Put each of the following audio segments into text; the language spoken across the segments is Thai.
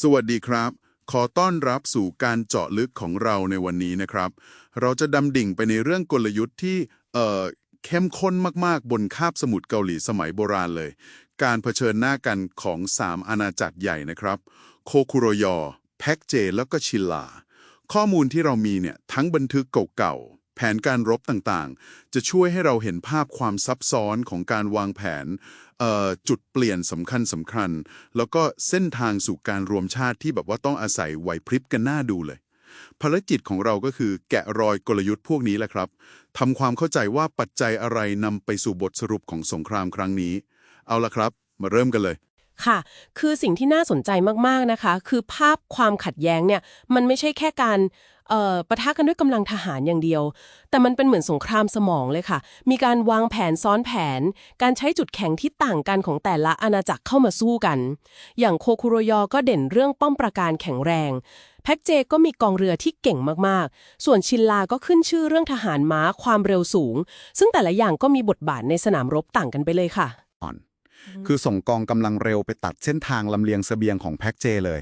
สวัสดีครับ ขอต้อนรับสู่การเจาะลึกของเราในวันนี้นะครับ เราจะดำดิ่งไปในเรื่องกลยุทธ์ที่เอ่อเข้มข้นมาก ๆ บนคาบสมุทรเกาหลีสมัยโบราณเลย การเผชิญหน้ากันของ 3 อาณาจักรใหญ่นะครับ โคคุโรยอ แพ็กเจ แล้วก็ชิลลาข้อมูลที่เรามีเนี่ยทั้งบันทึกเก่าๆ แผนการรบต่างๆ จะช่วยให้เราเห็นภาพความซับซ้อนของการวางแผน จุดเปลี่ยนสำคัญสำคัญ แล้วก็เส้นทางสู่การรวมชาติที่แบบว่าต้องอาศัยไหวพริบกันหน้าดูเลย ภารกิจของเราก็คือแกะรอยกลยุทธ์พวกนี้แหละครับทำความเข้าใจว่าปัจจัยอะไรนำไปสู่บทสรุปของสงครามครั้งนี้ เอาละครับ มาเริ่มกันเลย ค่ะ คือสิ่งที่น่าสนใจมากๆนะคะ คือภาพความขัดแย้งเนี่ยมันไม่ใช่แค่การเอ่อปะทะกันด้วยกำลังทหารอย่างเดียว แต่มันเป็นเหมือนสงครามสมองเลยค่ะ มีการวางแผนซ้อนแผน การใช้จุดแข็งที่ต่างกันของแต่ละอาณาจักรเข้ามาสู้กัน อย่างโคคุโรยอก็เด่นเรื่องป้อมปราการแข็งแรง แพ็กเจก็มีกองเรือที่เก่งมากๆ ส่วนชินลาก็ขึ้นชื่อเรื่องทหารม้าความเร็วสูง ซึ่งแต่ละอย่างก็มีบทบาทในสนามรบต่างกันไปเลยค่ะ คือส่งกองกำลังเร็วไปตัดเส้นทางลำเลียงเสบียงของแพ็กเจเลย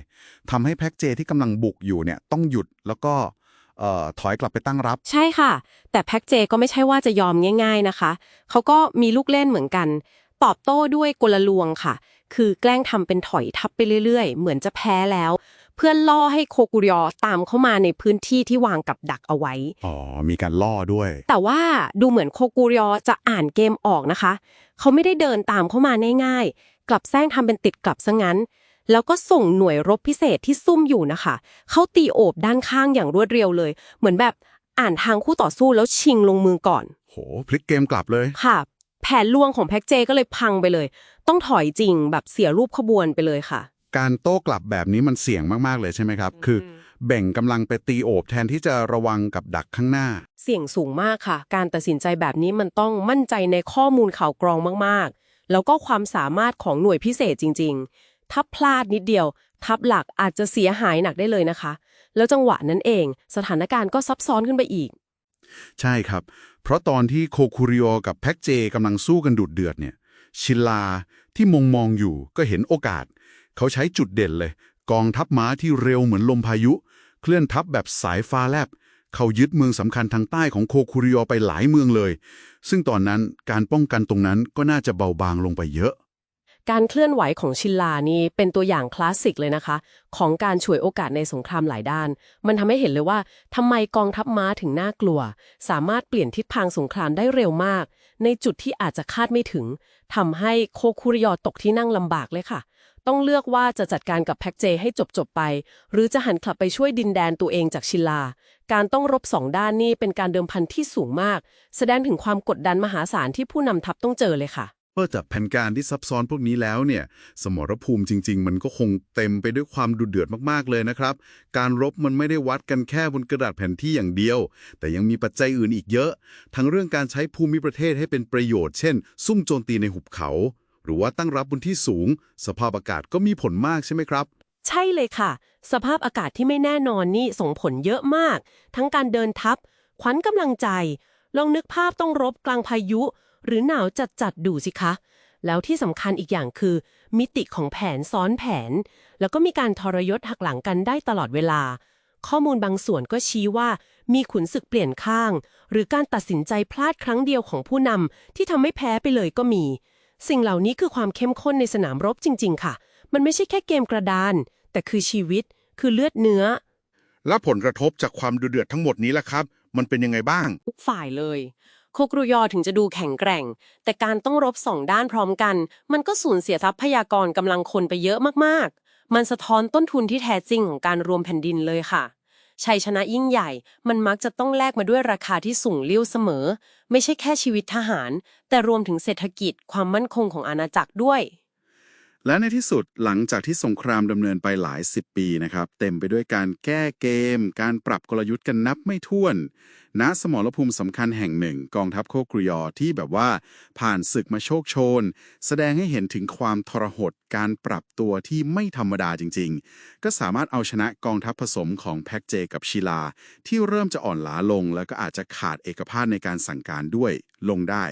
ทำให้แพ็กเจที่กำลังบุกอยู่เนี่ยต้องหยุดแล้วก็เอ่อถอยกลับไปตั้งรับ ใช่ค่ะ แต่แพ็กเจก็ไม่ใช่ว่าจะยอมง่าย ๆนะคะ เขาก็มีลูกเล่นเหมือนกัน ตอบโต้ด้วยกลลวงค่ะ คือแกล้งทำเป็นถอยทับไปเรื่อยๆ เหมือนจะแพ้แล้วเพื่อล่อให้โคกุรยอตามเข้ามาในพื้นที่ที่วางกับดักเอาไว้ อ๋อ มีการล่อด้วย แต่ว่าดูเหมือนโคกุรยอจะอ่านเกมออกนะคะ เขาไม่ได้เดินตามเข้ามาง่ายๆ กลับแซงทำเป็นติดกลับซะงั้น แล้วก็ส่งหน่วยรบพิเศษที่ซุ่มอยู่นะคะ เขาตีโอบด้านข้างอย่างรวดเร็วเลย เหมือนแบบอ่านทางคู่ต่อสู้แล้วชิงลงมือก่อน โห พลิกเกมกลับเลย ค่ะ แผนลวงของแพ็กเจก็เลยพังไปเลย ต้องถอยจริงแบบเสียรูปขบวนไปเลยค่ะ การโต้กลับแบบนี้มันเสี่ยงมาก ๆ เลยใช่ไหมครับ คือแบ่งกำลังไปตีโอบแทนที่จะระวังกับดักข้างหน้า เสี่ยงสูงมากค่ะ การตัดสินใจแบบนี้มันต้องมั่นใจในข้อมูลข่าวกรองมาก ๆ แล้วก็ความสามารถของหน่วยพิเศษจริง ๆ ถ้าพลาดนิดเดียว ทัพหลักอาจจะเสียหายหนักได้เลยนะคะ แล้วจังหวะนั้นเอง สถานการณ์ก็ซับซ้อนขึ้นไปอีก ใช่ครับ เพราะตอนที่โคคุริโอกับแพ็กเจกำลังสู้กันดุดเดือดเนี่ย ชิลาที่มองมองอยู่ก็เห็นโอกาส เขาใช้จุดเด่นเลย กองทัพม้าที่เร็วเหมือนลมพายุ เคลื่อนทัพแบบสายฟ้าแลบ เขายึดเมืองสำคัญทางใต้ของโคคุริโอไปหลายเมืองเลย ซึ่งตอนนั้นการป้องกันตรงนั้นก็น่าจะเบาบางลงไปเยอะการเคลื่อนไหวของชินลานี่เป็นตัวอย่างคลาสสิกเลยนะคะ ของการฉวยโอกาสในสงครามหลายด้าน มันทำให้เห็นเลยว่าทำไมกองทัพม้าถึงน่ากลัว สามารถเปลี่ยนทิศทางสงครามได้เร็วมาก ในจุดที่อาจจะคาดไม่ถึงทำให้โคคุริยอตกที่นั่งลำบากเลยค่ะ ต้องเลือกว่าจะจัดการกับแพ็กเจให้จบๆไป หรือจะหันกลับไปช่วยดินแดนตัวเองจากชินลา การต้องรบสองด้านนี่เป็นการเดิมพันที่สูงมาก แสดงถึงความกดดันมหาศาลที่ผู้นำทัพต้องเจอเลยค่ะเมื่อจากแผนการที่ซับซ้อนพวกนี้แล้วเนี่ย สมรภูมิจริง ๆ มันก็คงเต็มไปด้วยความดุเดือดมากๆเลยนะครับ การรบมันไม่ได้วัดกันแค่บนกระดาษแผนที่อย่างเดียว แต่ยังมีปัจจัยอื่นอีกเยอะ ทั้งเรื่องการใช้ภูมิประเทศให้เป็นประโยชน์ เช่น ซุ่มโจมตีในหุบเขา รือว่าตั้งรับบนที่สูง สภาพอากาศก็มีผลมากใช่ไหมครับ ใช่เลยค่ะ สภาพอากาศที่ไม่แน่นอนนี่ส่งผลเยอะมาก ทั้งการเดินทัพขวัญกำลังใจ ลองนึกภาพต้องรบกลางพายุ หรือหนาวจัดๆดูสิคะ แล้วที่สำคัญอีกอย่างคือ มิติของแผนซ้อนแผน แล้วก็มีการทรยศหักหลังกันได้ตลอดเวลา ข้อมูลบางส่วนก็ชี้ว่ามีขุนศึกเปลี่ยนข้าง หรือการตัดสินใจพลาดครั้งเดียวของผู้นำที่ทำให้แพ้ไปเลยก็มี สิ่งเหล่านี้คือความเข้มข้นในสนามรบจริง ๆ ค่ะ มันไม่ใช่แค่เกมกระดาน แต่คือชีวิต คือเลือดเนื้อ และผลกระทบจากความดุเดือดทั้งหมดนี้ล่ะครับ มันเป็นยังไงบ้าง ทุกฝ่ายเลย โคกรุยอถึงจะดูแข็งแกร่ง แต่การต้องรบสองด้านพร้อมกัน มันก็สูญเสียทรัพยากรกำลังคนไปเยอะมากๆ มันสะท้อนต้นทุนที่แท้จริงของการรวมแผ่นดินเลยค่ะ ชัยชนะยิ่งใหญ่ มันมักจะต้องแลกมาด้วยราคาที่สูงเลี้ยวเสมอ ไม่ใช่แค่ชีวิตทหาร แต่รวมถึงเศรษฐกิจความมั่นคงของอาณาจักรด้วย และในที่สุดหลังจากที่สงครามดำเนินไปหลายสิบปีนะครับ เต็มไปด้วยการแก้เกม การปรับกลยุทธ์กันนับไม่ถ้วนณสมรภูมิสำคัญแห่งหนึ่ง กองทัพโคกรยอที่แบบว่า ผ่านศึกมาโชคโชน แสดงให้เห็นถึงความทรหดการปรับตัวที่ไม่ธรรมดาจริง ๆ ก็สามารถเอาชนะกองทัพผสมของแพ็กเจกับชิลา ที่เริ่มจะอ่อนล้าลง แล้วก็อาจจะขาดเอกภาพในการสั่งการด้วยลงได้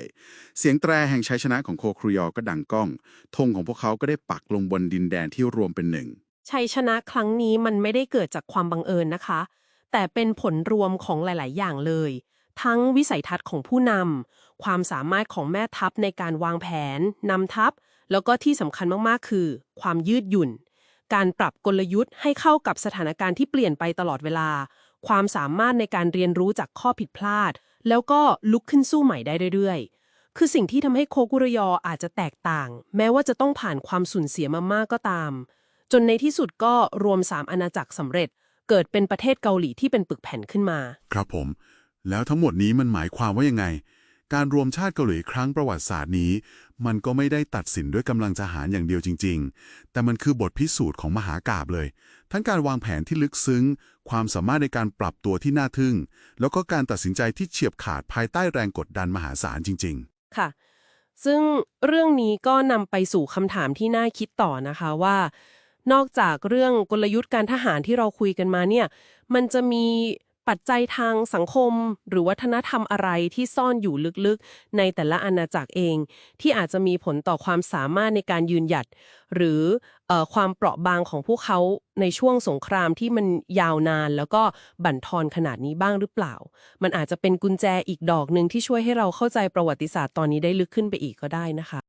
เสียงแตรแห่งชัยชนะของโคครยอก็ดังก้องธงของพวกเขาก็ได้ปักลงบนดินแดนที่รวมเป็นหนึ่งชัยชนะครั้งนี้มันไม่ได้เกิดจากความบังเอิญนะคะ แต่เป็นผลรวมของหลาย ๆ อย่างเลย ทั้งวิสัยทัศน์ของผู้นำความสามารถของแม่ทัพในการวางแผนนำทัพ แล้วก็ที่สำคัญมาก ๆ คือ ความยืดหยุ่น การปรับกลยุทธ์ให้เข้ากับสถานการณ์ที่เปลี่ยนไปตลอดเวลา ความสามารถในการเรียนรู้จากข้อผิดพลาด แล้วก็ลุกขึ้นสู้ใหม่ได้เรื่อย ๆคือสิ่งที่ทำให้โคกุรยออาจจะแตกต่าง แม้ว่าจะต้องผ่านความสูญเสียมามากก็ตาม จนในที่สุดก็รวมสามอาณาจักรสำเร็จ เกิดเป็นประเทศเกาหลีที่เป็นปึกแผ่นขึ้นมา ครับผม แล้วทั้งหมดนี้มันหมายความว่ายังไง การรวมชาติเกาหลีครั้งประวัติศาสตร์นี้ มันก็ไม่ได้ตัดสินด้วยกำลังทหารอย่างเดียวจริง ๆ แต่มันคือบทพิสูจน์ของมหากาบเลย ทั้งการวางแผนที่ลึกซึ้ง ความสามารถในการปรับตัวที่น่าทึ่ง แล้วก็การตัดสินใจที่เฉียบขาดภายใต้แรงกดดันมหาศาลจริงค่ะ ซึ่งเรื่องนี้ก็นำไปสู่คำถามที่น่าคิดต่อนะคะว่า นอกจากเรื่องกลยุทธ์การทหารที่เราคุยกันมาเนี่ย มันจะมีปัจจัยทางสังคม หรือวัฒนธรรมอะไรที่ซ่อนอยู่ลึกๆ ในแต่ละอาณาจักรเอง ที่อาจจะมีผลต่อความสามารถในการยืนหยัด หรืออความเปราะบางของพวกเขาในช่วงสงครามที่มันยาวนาน แล้วก็บั่นทอนขนาดนี้บ้างหรือเปล่า มันอาจจะเป็นกุญแจอีกดอกหนึ่งที่ช่วยให้เราเข้าใจประวัติศาสตร์ตอนนี้ได้ลึกขึ้นไปอีกก็ได้นะคะ